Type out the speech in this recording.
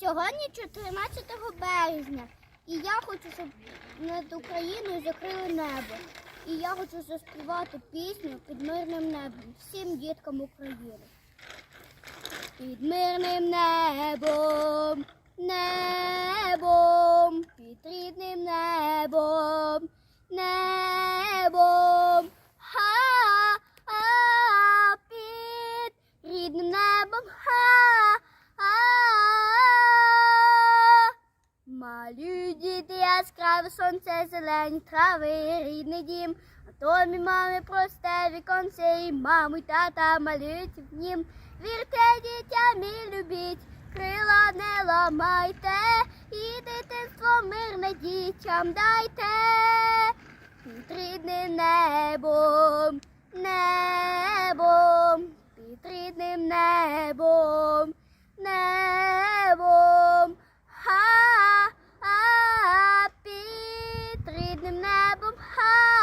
Сьогодні 14 березня, і я хочу, щоб над Україною закрили небо. І я хочу заспівати пісню під мирним небом всім діткам України. Під мирним небом, небом, під рідним небом, небом, ха, а, під рідним небом, ха, а. Діти яскраве сонце, зелені трави, рідний дім. А то мій мами просте віконце, і маму й тата малюють в нім. Вірте, дітям і любіть, крила не ламайте, і дитинство мирне дітям дайте. Під рідним небом, небом, під рідним небом, небом. Ха,